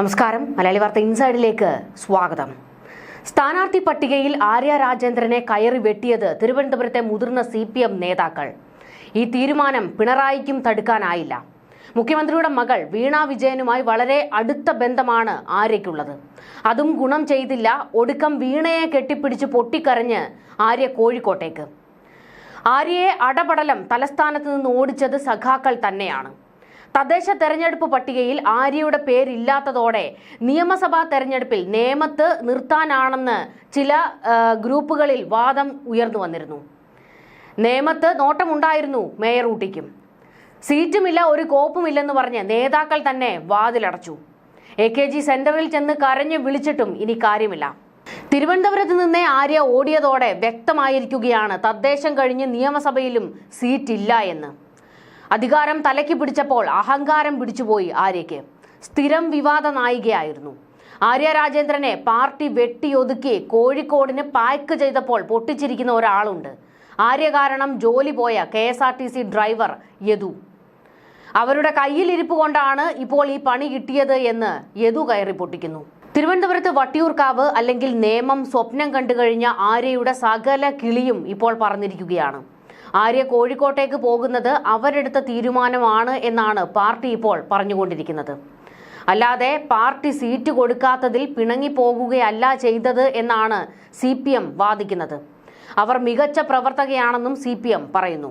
നമസ്കാരം. മലയാളി വാർത്ത ഇൻസൈഡിലേക്ക് സ്വാഗതം. സ്ഥാനാർത്ഥി പട്ടികയിൽ ആര്യ രാജേന്ദ്രനെ കയറി വെട്ടിയത് തിരുവനന്തപുരത്തെ മുതിർന്ന സി പി എം നേതാക്കൾ. ഈ തീരുമാനം പിണറായിക്കും തടുക്കാനായില്ല. മുഖ്യമന്ത്രിയുടെ മകൾ വീണ വിജയനുമായി വളരെ അടുത്ത ബന്ധമാണ് ആര്യയ്ക്കുള്ളത്. അതും ഗുണം ചെയ്തില്ല. ഒടുക്കം വീണയെ കെട്ടിപ്പിടിച്ച് പൊട്ടിക്കരഞ്ഞ് ആര്യ കോഴിക്കോട്ടേക്ക്. ആര്യയെ അടപടലം തലസ്ഥാനത്ത് നിന്ന് ഓടിച്ചത് സഖാക്കൾ തന്നെയാണ്. തദ്ദേശ തെരഞ്ഞെടുപ്പ് പട്ടികയിൽ ആര്യയുടെ പേരില്ലാത്തതോടെ നിയമസഭാ തെരഞ്ഞെടുപ്പിൽ നേമത്ത് നിർത്താനാണെന്ന് ചില ഗ്രൂപ്പുകളിൽ വാദം ഉയർന്നു വന്നിരുന്നു. നേമത്ത് നോട്ടമുണ്ടായിരുന്നു മേയർ ഊട്ടിക്കും. സീറ്റുമില്ല ഒരു കോപ്പുമില്ലെന്ന് പറഞ്ഞ് നേതാക്കൾ തന്നെ വാതിലടച്ചു. എ കെ ജി സെന്ററിൽ ചെന്ന് കരഞ്ഞു വിളിച്ചിട്ടും ഇനി കാര്യമില്ല. തിരുവനന്തപുരത്ത് നിന്നേ ആര്യ ഓടിയതോടെ വ്യക്തമായിരിക്കുകയാണ് തദ്ദേശം കഴിഞ്ഞ് നിയമസഭയിലും സീറ്റില്ല എന്ന്. അധികാരം തലയ്ക്ക് പിടിച്ചപ്പോൾ അഹങ്കാരം പിടിച്ചുപോയി ആര്യയ്ക്ക്. സ്ഥിരം വിവാദ നായികയായിരുന്നു. ആര്യ രാജേന്ദ്രനെ പാർട്ടി വെട്ടിയൊതുക്കി കോഴിക്കോടിന് പായ്ക്ക് ചെയ്തപ്പോൾ പൊട്ടിച്ചിരിക്കുന്ന ഒരാളുണ്ട്. ആര്യ കാരണം ജോലി പോയ K S R T C driver Yadu. അവരുടെ കയ്യിലിരിപ്പ് കൊണ്ടാണ് ഇപ്പോൾ ഈ പണി കിട്ടിയത് എന്ന് യദു കയറി പൊട്ടിക്കുന്നു. തിരുവനന്തപുരത്ത് വട്ടിയൂർക്കാവ് അല്ലെങ്കിൽ നേമം സ്വപ്നം കണ്ടുകഴിഞ്ഞ ആര്യയുടെ സകല കിളിയും ഇപ്പോൾ പറഞ്ഞിരിക്കുകയാണ് ആര്യ കോഴിക്കോട്ടേക്ക് പോകുന്നത് അവരെടുത്ത തീരുമാനമാണ് എന്നാണ് പാർട്ടി ഇപ്പോൾ പറഞ്ഞുകൊണ്ടിരിക്കുന്നത്. അല്ലാതെ പാർട്ടി സീറ്റ് കൊടുക്കാത്തതിൽ പിണങ്ങിപ്പോകുകയല്ല ചെയ്തത് എന്നാണ് സി പി എം വാദിക്കുന്നത്. അവർ മികച്ച പ്രവർത്തകയാണെന്നും സി പി എം പറയുന്നു.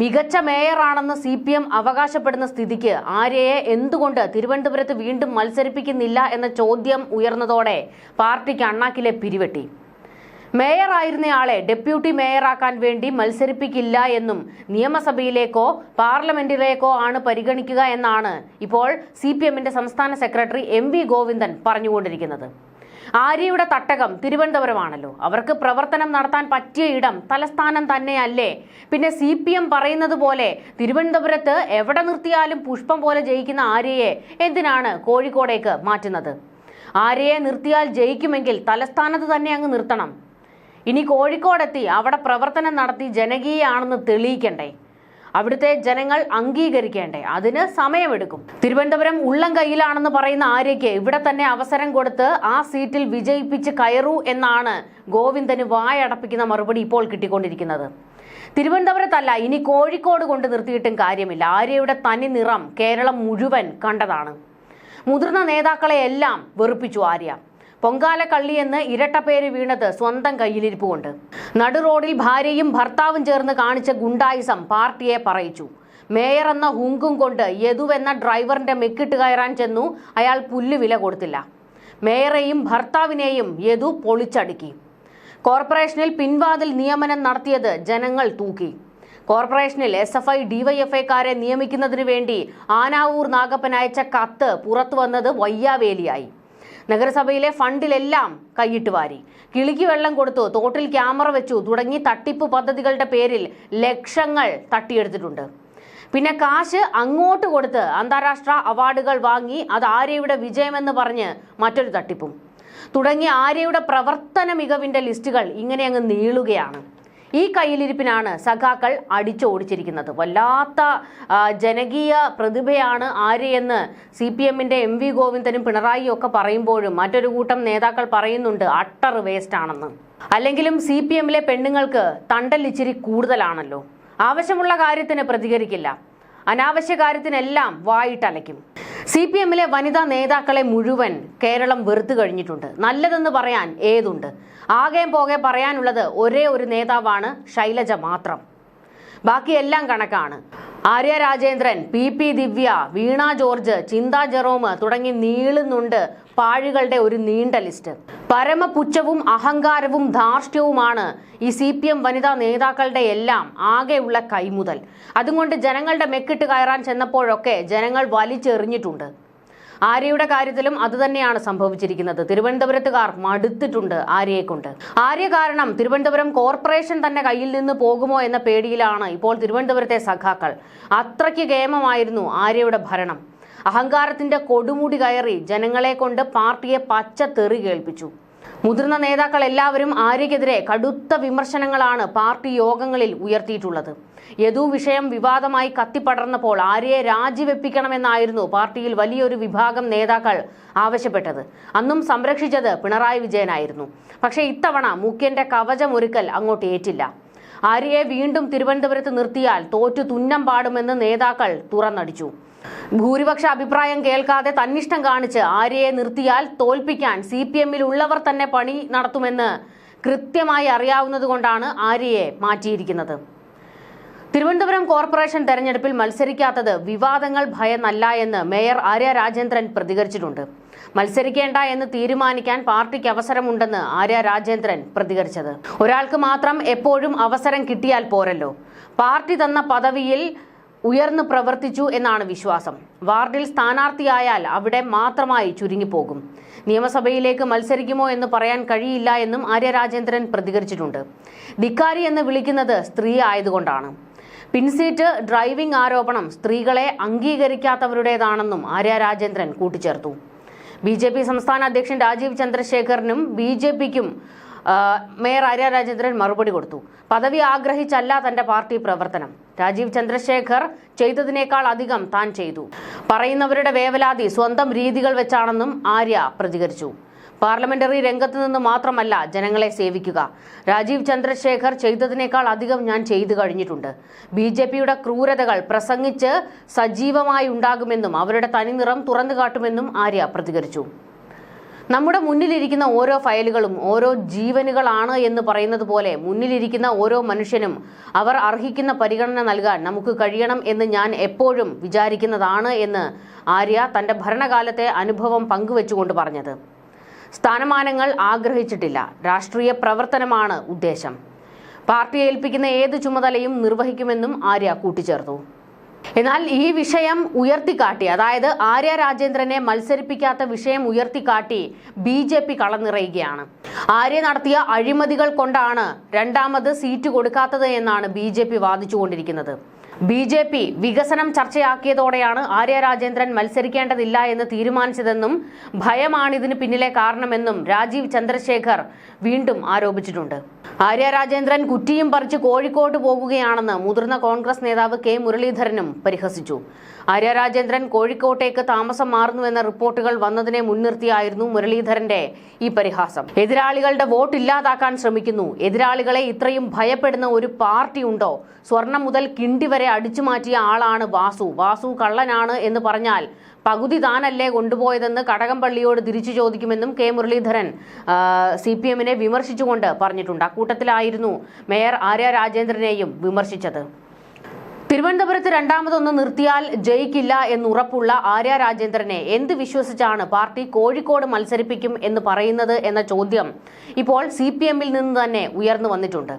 മികച്ച മേയറാണെന്ന് സി പി എം അവകാശപ്പെടുന്ന സ്ഥിതിക്ക് ആര്യയെ എന്തുകൊണ്ട് തിരുവനന്തപുരത്ത് വീണ്ടും മത്സരിപ്പിക്കുന്നില്ല എന്ന ചോദ്യം ഉയർന്നതോടെ പാർട്ടിക്ക് അണ്ണാക്കിലെ പിരിവെട്ടി. മേയറായിരുന്നയാളെ ഡെപ്യൂട്ടി മേയറാക്കാൻ വേണ്ടി മത്സരിപ്പിക്കില്ല എന്നും നിയമസഭയിലേക്കോ പാർലമെന്റിലേക്കോ ആണ് പരിഗണിക്കുക എന്നാണ് ഇപ്പോൾ സി പി എമ്മിന്റെ സംസ്ഥാന സെക്രട്ടറി എം വി ഗോവിന്ദൻ പറഞ്ഞുകൊണ്ടിരിക്കുന്നത്. ആര്യയുടെ തട്ടകം തിരുവനന്തപുരമാണല്ലോ. അവർക്ക് പ്രവർത്തനം നടത്താൻ പറ്റിയ ഇടം തലസ്ഥാനം തന്നെയല്ലേ. പിന്നെ സി പി എം പറയുന്നത് പോലെ തിരുവനന്തപുരത്ത് എവിടെ നിർത്തിയാലും പുഷ്പം പോലെ ജയിക്കുന്ന ആര്യയെ എന്തിനാണ് കോഴിക്കോടേക്ക് മാറ്റുന്നത്? ആര്യയെ നിർത്തിയാൽ ജയിക്കുമെങ്കിൽ തലസ്ഥാനത്ത് തന്നെ അങ്ങ് നിർത്തണം. ഇനി കോഴിക്കോടെത്തി. അവിടെ പ്രവർത്തനം നടത്തി ജനകീയാണെന്ന് തെളിയിക്കണ്ടേ? അവിടുത്തെ ജനങ്ങൾ അംഗീകരിക്കേണ്ടേ? അതിന് സമയമെടുക്കും. തിരുവനന്തപുരം ഉള്ളം കയ്യിലാണെന്ന് പറയുന്ന ആര്യയ്ക്ക് ഇവിടെ തന്നെ അവസരം കൊടുത്ത് ആ സീറ്റിൽ വിജയിപ്പിച്ച് കയറൂ എന്നാണ് ഗോവിന്ദന് വായടപ്പിക്കുന്ന മറുപടി ഇപ്പോൾ കിട്ടിക്കൊണ്ടിരിക്കുന്നത്. തിരുവനന്തപുരത്തല്ല ഇനി കോഴിക്കോട് കൊണ്ട് നിർത്തിയിട്ടും കാര്യമില്ല. ആര്യയുടെ തനി നിറം കേരളം മുഴുവൻ കണ്ടതാണ്. മുതിർന്ന നേതാക്കളെ എല്ലാം വെറുപ്പിച്ചു ആര്യ. പൊങ്കാല കള്ളി ഇരട്ട പേര് വീണത് സ്വന്തം കയ്യിലിരിപ്പുകൊണ്ട്. നടുറോഡിൽ നടു ഭാര്യയും ഭർത്താവും ചേർന്ന് കാണിച്ച ഗുണ്ടായിസം പാർട്ടിയെ പറയിച്ചു. മേയർ എന്ന ഹുങ്കും കൊണ്ട് യദുവെന്ന ഡ്രൈവറിന്റെ മെക്കിട്ട് കയറാൻ ചെന്നു അയാൾ പുല്ല് വില കൊടുത്തില്ല. മേയറെയും ഭർത്താവിനെയും യദു പൊളിച്ചടുക്കി. കോർപ്പറേഷനിൽ പിൻവാതിൽ നിയമനം നടത്തിയത് ജനങ്ങൾ തൂക്കി. കോർപ്പറേഷനിൽ എസ് എഫ് ഐ ഡിവൈഎഫ്ഐക്കാരെ നിയമിക്കുന്നതിനു വേണ്ടി ആനാവൂർ നാഗപ്പൻ അയച്ച കത്ത് പുറത്തു വന്നത് വയ്യാവേലിയായി. നഗരസഭയിലെ ഫണ്ടിലെല്ലാം കൈയിട്ട് വാരി. കിളിക്ക് വെള്ളം കൊടുത്തു തോട്ടിൽ ക്യാമറ വെച്ചു തുടങ്ങി തട്ടിപ്പ് പദ്ധതികളുടെ പേരിൽ ലക്ഷങ്ങൾ തട്ടിയെടുത്തിട്ടുണ്ട്. പിന്നെ കാശ് അങ്ങോട്ട് കൊടുത്ത് അന്താരാഷ്ട്ര അവാർഡുകൾ വാങ്ങി അത് ആര്യയുടെ വിജയമെന്ന് പറഞ്ഞ് മറ്റൊരു തട്ടിപ്പും. തുടങ്ങി ആര്യയുടെ പ്രവർത്തന മികവിന്റെ ലിസ്റ്റുകൾ ഇങ്ങനെ അങ്ങ് നീളുകയാണ്. ഈ കയ്യിലിരിപ്പിനാണ് സഖാക്കൾ അടിച്ചോടിച്ചിരിക്കുന്നത് വല്ലാത്ത ജനകീയ പ്രതിഭയാണ് ആരെയെന്ന് സി പി എമ്മിന്റെ എം വി ഗോവിന്ദനും പിണറായിയും ഒക്കെ പറയുമ്പോഴും മറ്റൊരു കൂട്ടം നേതാക്കൾ പറയുന്നുണ്ട് അട്ടർ വേസ്റ്റ് ആണെന്ന്. അല്ലെങ്കിലും സി പി എമ്മിലെ പെണ്ണുങ്ങൾക്ക് തണ്ടൽ ഇച്ചിരി കൂടുതലാണല്ലോ. ആവശ്യമുള്ള കാര്യത്തിന് പ്രതികരിക്കില്ല. അനാവശ്യ കാര്യത്തിനെല്ലാം വായിട്ടലയ്ക്കും സി പി എമ്മിലെ വനിതാ നേതാക്കളെ മുഴുവൻ കേരളം വെറുത്തു കഴിഞ്ഞിട്ടുണ്ട്. നല്ലതെന്ന് പറയാൻ ഏതുണ്ട്? ആകെയും പോകെ പറയാനുള്ളത് ഒരേ ഒരു നേതാവാണ് ശൈലജ മാത്രം. ബാക്കിയെല്ലാം കണക്കാണ്. ആര്യ രാജേന്ദ്രൻ പി പി ദിവ്യ വീണ ജോർജ് ചിന്ത ജെറോം തുടങ്ങി നീളുന്നുണ്ട് പാഴുകളുടെ ഒരു നീണ്ട ലിസ്റ്റ്. പരമപുച്ഛവും അഹങ്കാരവും ധാർഷ്ട്യവുമാണ് ഈ സി പി എം വനിതാ നേതാക്കളുടെ എല്ലാം ആകെയുള്ള കൈമുതൽ. അതുകൊണ്ട് ജനങ്ങളുടെ മെക്കിട്ട് കയറാൻ ചെന്നപ്പോഴൊക്കെ ജനങ്ങൾ വലിച്ചെറിഞ്ഞിട്ടുണ്ട്. ആര്യയുടെ കാര്യത്തിലും അതുതന്നെയാണ് സംഭവിച്ചിരിക്കുന്നത്. തിരുവനന്തപുരത്തുകാർ മടുത്തിട്ടുണ്ട് ആര്യയെ കൊണ്ട് ആര്യ കാരണം തിരുവനന്തപുരം കോർപ്പറേഷൻ തന്നെ കയ്യിൽ നിന്ന് പോകുമോ എന്ന പേടിയിലാണ് ഇപ്പോൾ തിരുവനന്തപുരത്തെ സഖാക്കൾ. അത്രയ്ക്ക് ഗേമമായിരുന്നു ആര്യയുടെ ഭരണം. അഹങ്കാരത്തിന്റെ കൊടുമുടി കയറി ജനങ്ങളെ കൊണ്ട് പാർട്ടിയെ പച്ച തെറി കേൾപ്പിച്ചു. മുതിർന്ന നേതാക്കൾ എല്ലാവരും ആര്യക്കെതിരെ കടുത്ത വിമർശനങ്ങളാണ് പാർട്ടി യോഗങ്ങളിൽ ഉയർത്തിയിട്ടുള്ളത്. യദു വിഷയം വിവാദമായി കത്തിപ്പടർന്നപ്പോൾ ആര്യയെ രാജിവെപ്പിക്കണമെന്നായിരുന്നു പാർട്ടിയിൽ വലിയൊരു വിഭാഗം നേതാക്കൾ ആവശ്യപ്പെട്ടത്. അന്നും സംരക്ഷിച്ചത് പിണറായി വിജയനായിരുന്നു. പക്ഷേ ഇത്തവണ മുഖ്യന്റെ കവചമൊരുക്കൽ അങ്ങോട്ട് ഏറ്റില്ല. ആര്യയെ വീണ്ടും തിരുവനന്തപുരത്ത് നിർത്തിയാൽ തോറ്റു തുന്നം പാടുമെന്ന് നേതാക്കൾ തുറന്നടിച്ചു. ഭൂരിപക്ഷ അഭിപ്രായം കേൾക്കാതെ തന്നിഷ്ടം കാണിച്ച് ആര്യയെ നിർത്തിയാൽ തോൽപ്പിക്കാൻ സി പി എമ്മിൽ ഉള്ളവർ തന്നെ പണി നടത്തുമെന്ന് കൃത്യമായി അറിയാവുന്നതുകൊണ്ടാണ് ആര്യയെ മാറ്റിയിരിക്കുന്നത്. തിരുവനന്തപുരം കോർപ്പറേഷൻ തെരഞ്ഞെടുപ്പിൽ മത്സരിക്കാത്തത് വിവാദങ്ങൾ ഭയന്നല്ല എന്ന് മേയർ ആര്യ രാജേന്ദ്രൻ പ്രതികരിച്ചിട്ടുണ്ട്. മത്സരിക്കേണ്ട എന്ന് തീരുമാനിക്കാൻ പാർട്ടിക്ക് അവസരമുണ്ടെന്ന് ആര്യ രാജേന്ദ്രൻ പ്രതികരിച്ചത്. ഒരാൾക്ക് മാത്രം എപ്പോഴും അവസരം കിട്ടിയാൽ പോരല്ലോ. പാർട്ടി തന്ന പദവിയിൽ ഉയർന്നു പ്രവർത്തിച്ചു എന്നാണ് വിശ്വാസം. വാർഡിൽ സ്ഥാനാർത്ഥിയായാൽ അവിടെ മാത്രമായി ചുരുങ്ങിപ്പോകും. നിയമസഭയിലേക്ക് മത്സരിക്കുമോ എന്ന് പറയാൻ കഴിയില്ല എന്നും ആര്യ രാജേന്ദ്രൻ പ്രതികരിച്ചിട്ടുണ്ട്. ധിക്കാരി എന്ന് വിളിക്കുന്നത് സ്ത്രീ ആയതുകൊണ്ടാണ്. പിൻസീറ്റ് ഡ്രൈവിംഗ് ആരോപണം സ്ത്രീകളെ അംഗീകരിക്കാത്തവരുടേതാണെന്നും ആര്യ രാജേന്ദ്രൻ കൂട്ടിച്ചേർത്തു. ബി ജെ പി സംസ്ഥാന അധ്യക്ഷൻ രാജീവ് ചന്ദ്രശേഖറിനും ബി ജെ പിക്കും മേയർ ആര്യ രാജേന്ദ്രൻ മറുപടി കൊടുത്തു. പദവി ആഗ്രഹിച്ചല്ല തന്റെ പാർട്ടി പ്രവർത്തനം. രാജീവ് ചന്ദ്രശേഖർ ചെയ്തതിനേക്കാൾ അധികം താൻ ചെയ്തു. പറയുന്നവരുടെ വേവലാതി സ്വന്തം രീതികൾ വെച്ചാണെന്നും ആര്യ പ്രതികരിച്ചു. പാർലമെന്ററി രംഗത്ത് നിന്ന് മാത്രമല്ല ജനങ്ങളെ സേവിക്കുക. രാജീവ് ചന്ദ്രശേഖർ ചെയ്തതിനേക്കാൾ അധികം ഞാൻ ചെയ്തു കഴിഞ്ഞിട്ടുണ്ട്. ബി ജെ പിയുടെ ക്രൂരതകൾ പ്രസംഗിച്ച് സജീവമായി ഉണ്ടാകുമെന്നും അവരുടെ തനിനിറം തുറന്നു കാട്ടുമെന്നും ആര്യ പ്രതികരിച്ചു. നമ്മുടെ മുന്നിലിരിക്കുന്ന ഓരോ ഫയലുകളും ഓരോ ജീവനുകളാണ് എന്ന് പറയുന്നത് പോലെ മുന്നിലിരിക്കുന്ന ഓരോ മനുഷ്യനും അവർ അർഹിക്കുന്ന പരിഗണന നൽകാൻ നമുക്ക് കഴിയണം എന്ന് ഞാൻ എപ്പോഴും വിചാരിക്കുന്നതാണ് എന്ന് ആര്യ തന്റെ ഭരണകാലത്തെ അനുഭവം പങ്കുവെച്ചുകൊണ്ട് പറഞ്ഞത്. സ്ഥാനമാനങ്ങൾ ആഗ്രഹിച്ചിട്ടില്ല. രാഷ്ട്രീയ പ്രവർത്തനമാണ് ഉദ്ദേശം. പാർട്ടി ഏൽപ്പിക്കുന്ന ഏത് ചുമതലയും നിർവഹിക്കുമെന്നും ആര്യ കൂട്ടിച്ചേർത്തു. എന്നാൽ ഈ വിഷയം ഉയർത്തിക്കാട്ടി അതായത് ആര്യ രാജേന്ദ്രനെ മത്സരിപ്പിക്കാത്ത വിഷയം ഉയർത്തിക്കാട്ടി ബി ജെ പി കളനിറയുകയാണ് ആര്യ നടത്തിയ അഴിമതികൾ കൊണ്ടാണ് രണ്ടാമത് സീറ്റ് കൊടുക്കാത്തത് എന്നാണ് ബി ജെ പി വാദിച്ചുകൊണ്ടിരിക്കുന്നത്. ബി ജെ പി വികസനം ചർച്ചയാക്കിയതോടെയാണ് ആര്യ രാജേന്ദ്രൻ മത്സരിക്കേണ്ടതില്ല എന്ന് തീരുമാനിച്ചതെന്നും ഭയമാണിതിന് പിന്നിലെ കാരണമെന്നും രാജീവ് ചന്ദ്രശേഖർ വീണ്ടും ആരോപിച്ചിട്ടുണ്ട്. ആര്യ രാജേന്ദ്രൻ കുറ്റിയും പറിച്ച് കോഴിക്കോട്ട് പോകുകയാണെന്ന് മുതിർന്ന കോൺഗ്രസ് നേതാവ് കെ മുരളീധരനും പരിഹസിച്ചു. ആര്യ രാജേന്ദ്രൻ കോഴിക്കോട്ടേക്ക് താമസം മാറുന്നുവെന്ന റിപ്പോർട്ടുകൾ വന്നതിനെ മുൻനിർത്തിയായിരുന്നു മുരളീധരന്റെ ഈ പരിഹാസം. എതിരാളികളുടെ വോട്ട് ഇല്ലാതാക്കാൻ ശ്രമിക്കുന്നു. എതിരാളികളെ ഇത്രയും ഭയപ്പെടുന്ന ഒരു പാർട്ടി ഉണ്ടോ? സ്വർണം മുതൽ കിണ്ടി വരെ അടിച്ചു മാറ്റിയ ആളാണ് വാസു. വാസു കള്ളനാണ് എന്ന് പറഞ്ഞാൽ പകുതി താനല്ലേ കൊണ്ടുപോയതെന്ന് കടകംപള്ളിയോട് തിരിച്ചു ചോദിക്കുമെന്നും കെ മുരളീധരൻ സി പി എമ്മിനെ വിമർശിച്ചുകൊണ്ട് പറഞ്ഞിട്ടുണ്ട്. അക്കൂട്ടത്തിലായിരുന്നു മേയർ ആര്യ രാജേന്ദ്രനെയും വിമർശിച്ചത്. തിരുവനന്തപുരത്ത് രണ്ടാമതൊന്ന് നിർത്തിയാൽ ജയിക്കില്ല എന്നുറപ്പുള്ള ആര്യ രാജേന്ദ്രനെ എന്ത് വിശ്വസിച്ചാണ് പാർട്ടി കോഴിക്കോട് മത്സരിപ്പിക്കും എന്ന് പറയുന്നത് എന്ന ചോദ്യം ഇപ്പോൾ സി പി എമ്മിൽ നിന്ന് തന്നെ ഉയർന്നു വന്നിട്ടുണ്ട്.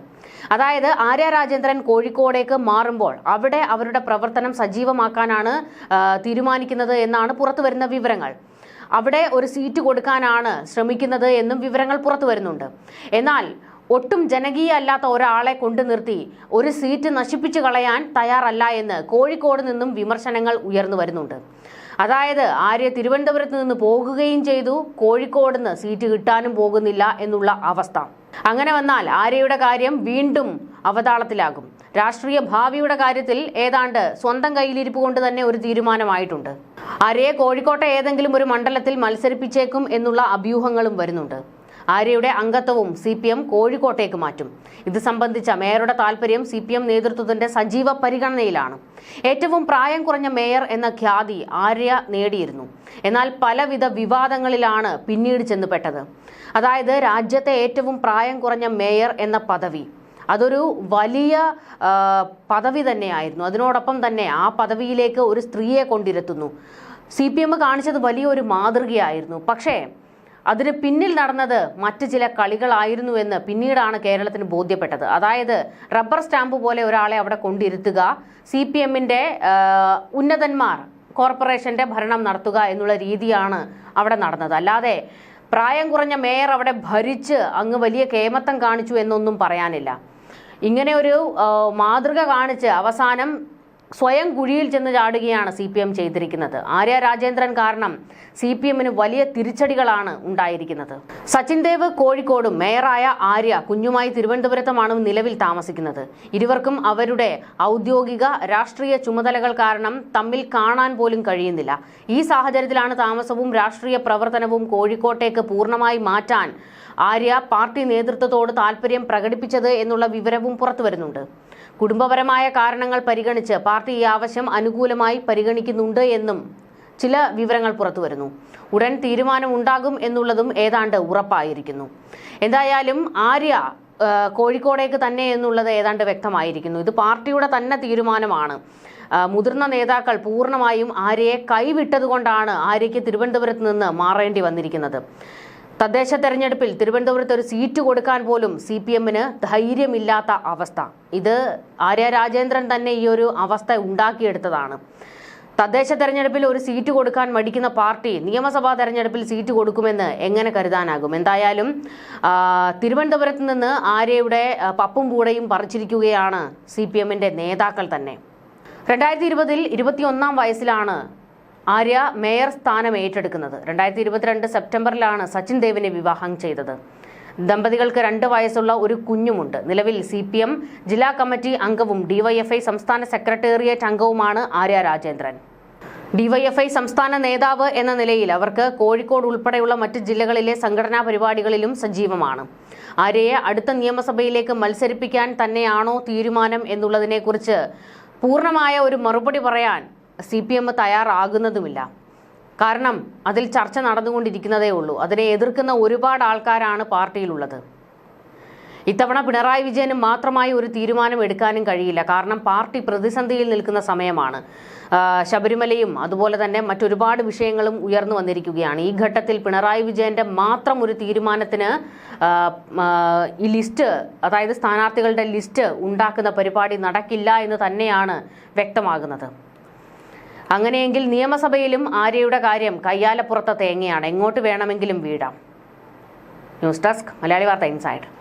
അതായത് ആര്യ രാജേന്ദ്രൻ കോഴിക്കോടേക്ക് മാറുമ്പോൾ അവിടെ അവരുടെ പ്രവർത്തനം സജീവമാക്കാനാണ് തീരുമാനിക്കുന്നത് എന്നാണ് പുറത്തു വരുന്ന വിവരങ്ങൾ. അവിടെ ഒരു സീറ്റ് കൊടുക്കാനാണ് ശ്രമിക്കുന്നത് എന്നും വിവരങ്ങൾ പുറത്തു വരുന്നുണ്ട്. എന്നാൽ ഒട്ടും ജനകീയ അല്ലാത്ത ഒരാളെ കൊണ്ടു നിർത്തി ഒരു സീറ്റ് നശിപ്പിച്ചു കളയാൻ തയ്യാറല്ല എന്ന് കോഴിക്കോട് നിന്നും വിമർശനങ്ങൾ ഉയർന്നു വരുന്നുണ്ട്. അതായത് ആര്യ തിരുവനന്തപുരത്ത് നിന്ന് പോകുകയും ചെയ്തു കോഴിക്കോട് നിന്ന് സീറ്റ് കിട്ടാനും പോകുന്നില്ല എന്നുള്ള അവസ്ഥ. അങ്ങനെ വന്നാൽ ആര്യയുടെ കാര്യം വീണ്ടും അവതാളത്തിലാകും. രാഷ്ട്രീയ ഭാവിയുടെ കാര്യത്തിൽ ഏതാണ്ട് സ്വന്തം കയ്യിലിരിപ്പ് കൊണ്ട് തന്നെ ഒരു തീരുമാനമായിട്ടുണ്ട്. ആര്യയെ കോഴിക്കോട്ടെ ഏതെങ്കിലും ഒരു മണ്ഡലത്തിൽ മത്സരിപ്പിച്ചേക്കും എന്നുള്ള അഭ്യൂഹങ്ങളും വരുന്നുണ്ട്. ആര്യയുടെ അംഗത്വവും സി പി എം കോഴിക്കോട്ടേക്ക് മാറ്റും. ഇത് സംബന്ധിച്ച മേയറുടെ താൽപര്യം സി പി എം നേതൃത്വത്തിന്റെ സജീവ പരിഗണനയിലാണ്. ഏറ്റവും പ്രായം കുറഞ്ഞ മേയർ എന്ന ഖ്യാതി ആര്യ നേടിയിരുന്നു. എന്നാൽ പലവിധ വിവാദങ്ങളിലാണ് പിന്നീട് ചെന്നുപെട്ടത്. അതായത് രാജ്യത്തെ ഏറ്റവും പ്രായം കുറഞ്ഞ മേയർ എന്ന പദവി. അതൊരു വലിയ പദവി തന്നെയായിരുന്നു. അതിനോടൊപ്പം തന്നെ ആ പദവിയിലേക്ക് ഒരു സ്ത്രീയെ കൊണ്ടിരുത്തുന്നു. സി പി എം കാണിച്ചത് വലിയൊരു മാതൃകയായിരുന്നു. പക്ഷേ അതിന് പിന്നിൽ നടന്നത് മറ്റ് ചില കളികളായിരുന്നുവെന്ന് പിന്നീടാണ് കേരളത്തിന് ബോധ്യപ്പെട്ടത്. അതായത് റബ്ബർ സ്റ്റാമ്പ് പോലെ ഒരാളെ അവിടെ കൊണ്ടിരുത്തുക സി പി എമ്മിന്റെ ഉന്നതന്മാർ കോർപ്പറേഷന്റെ ഭരണം നടത്തുക എന്നുള്ള രീതിയാണ് അവിടെ നടന്നത്. അല്ലാതെ പ്രായം കുറഞ്ഞ മേയർ അവിടെ ഭരിച്ച് അങ്ങ് വലിയ കേമത്തം കാണിച്ചു എന്നൊന്നും പറയാനില്ല. ഇങ്ങനെ ഒരു മാതൃക കാണിച്ച് അവസാനം സ്വയം കുഴിയിൽ ചെന്ന് ചാടുകയാണ് സി പി എം ചെയ്തിരിക്കുന്നത്. ആര്യ രാജേന്ദ്രൻ കാരണം സി പി എമ്മിന് വലിയ തിരിച്ചടികളാണ് ഉണ്ടായിരിക്കുന്നത്. സച്ചിൻ ദേവ് കോഴിക്കോടും മേയറായ ആര്യ കുഞ്ഞുമായി തിരുവനന്തപുരത്തുമാണ് നിലവിൽ താമസിക്കുന്നത്. ഇരുവർക്കും അവരുടെ ഔദ്യോഗിക രാഷ്ട്രീയ ചുമതലകൾ കാരണം തമ്മിൽ കാണാൻ പോലും കഴിയുന്നില്ല. ഈ സാഹചര്യത്തിലാണ് താമസവും രാഷ്ട്രീയ പ്രവർത്തനവും കോഴിക്കോട്ടേക്ക് പൂർണമായി മാറ്റാൻ ആര്യ പാർട്ടി നേതൃത്വത്തോട് താൽപര്യം പ്രകടിപ്പിച്ചത് എന്നുള്ള വിവരവും പുറത്തുവരുന്നുണ്ട്. കുടുംബപരമായ കാരണങ്ങൾ പരിഗണിച്ച് പാർട്ടി ഈ ആവശ്യം അനുകൂലമായി പരിഗണിക്കുന്നുണ്ട് എന്നും ചില വിവരങ്ങൾ പുറത്തുവരുന്നു. ഉടൻ തീരുമാനം ഉണ്ടാകും എന്നുള്ളതും ഏതാണ്ട് ഉറപ്പായിരിക്കുന്നു. എന്തായാലും ആര്യ കോഴിക്കോടേക്ക് തന്നെ എന്നുള്ളത് ഏതാണ്ട് വ്യക്തമായിരിക്കുന്നു. ഇത് പാർട്ടിയുടെ തന്നെ തീരുമാനമാണ്. മുതിർന്ന നേതാക്കൾ പൂർണമായും ആര്യയെ കൈവിട്ടതുകൊണ്ടാണ് ആര്യയ്ക്ക് തിരുവനന്തപുരത്ത് നിന്ന് മാറേണ്ടി വന്നിരിക്കുന്നത്. തദ്ദേശ തെരഞ്ഞെടുപ്പിൽ തിരുവനന്തപുരത്ത് ഒരു സീറ്റ് കൊടുക്കാൻ പോലും സി പി എമ്മിന് ധൈര്യമില്ലാത്ത അവസ്ഥ. ഇത് ആര്യ രാജേന്ദ്രൻ തന്നെ ഈ ഒരു അവസ്ഥ ഉണ്ടാക്കിയെടുത്തതാണ്. തദ്ദേശ തെരഞ്ഞെടുപ്പിൽ ഒരു സീറ്റ് കൊടുക്കാൻ മടിക്കുന്ന പാർട്ടി നിയമസഭാ തെരഞ്ഞെടുപ്പിൽ സീറ്റ് കൊടുക്കുമെന്ന് എങ്ങനെ കരുതാനാകും? എന്തായാലും തിരുവനന്തപുരത്ത് നിന്ന് ആര്യയുടെ പപ്പും പൂടയും പറിച്ചിരിക്കുകയാണ് സി പി നേതാക്കൾ തന്നെ. രണ്ടായിരത്തി ഇരുപതിൽ ഇരുപത്തിയൊന്നാം വയസ്സിലാണ് ആര്യ മേയർ സ്ഥാനം ഏറ്റെടുക്കുന്നത്. രണ്ടായിരത്തി ഇരുപത്തിരണ്ട് സെപ്റ്റംബറിലാണ് സച്ചിൻ ദേവിനെ വിവാഹം ചെയ്തത്. ദമ്പതികൾക്ക് രണ്ട് വയസ്സുള്ള ഒരു കുഞ്ഞുമുണ്ട്. നിലവിൽ സി പി എം ജില്ലാ കമ്മിറ്റി അംഗവും ഡിവൈഎഫ്ഐ സംസ്ഥാന സെക്രട്ടേറിയറ്റ് അംഗവുമാണ് ആര്യ രാജേന്ദ്രൻ. ഡിവൈഎഫ്ഐ സംസ്ഥാന നേതാവ് എന്ന നിലയിൽ അവർക്ക് കോഴിക്കോട് ഉൾപ്പെടെയുള്ള മറ്റ് ജില്ലകളിലെ സംഘടനാ പരിപാടികളിലും സജീവമാണ്. ആര്യയെ അടുത്ത നിയമസഭയിലേക്ക് മത്സരിപ്പിക്കാൻ തന്നെയാണോ തീരുമാനം എന്നുള്ളതിനെക്കുറിച്ച് പൂർണമായ ഒരു മറുപടി പറയാൻ സി പി എം തയ്യാറാകുന്നതുമില്ല. കാരണം അതിൽ ചർച്ച നടന്നുകൊണ്ടിരിക്കുന്നതേ ഉള്ളൂ. അതിനെ എതിർക്കുന്ന ഒരുപാട് ആൾക്കാരാണ് പാർട്ടിയിലുള്ളത്. ഇത്തവണ പിണറായി വിജയന് മാത്രമായി ഒരു തീരുമാനം എടുക്കാനും കഴിയില്ല. കാരണം പാർട്ടി പ്രതിസന്ധിയിൽ നിൽക്കുന്ന സമയമാണ്. ശബരിമലയും അതുപോലെ തന്നെ മറ്റൊരുപാട് വിഷയങ്ങളും ഉയർന്നു വന്നിരിക്കുകയാണ്. ഈ ഘട്ടത്തിൽ പിണറായി വിജയന്റെ മാത്രം ഒരു തീരുമാനത്തിന് ഈ ലിസ്റ്റ് അതായത് സ്ഥാനാർത്ഥികളുടെ ലിസ്റ്റ് ഉണ്ടാക്കുന്ന പരിപാടി നടക്കില്ല എന്ന് തന്നെയാണ് വ്യക്തമാകുന്നത്. അങ്ങനെയെങ്കിൽ നിയമസഭയിലും ആര്യയുടെ കാര്യം കയ്യാലപ്പുറത്തെ തേങ്ങയാണ്. എങ്ങോട്ട് വേണമെങ്കിലും വീഴാം. ന്യൂസ് ഡെസ്ക് മലയാളി വാർത്ത ഇൻസൈഡ്.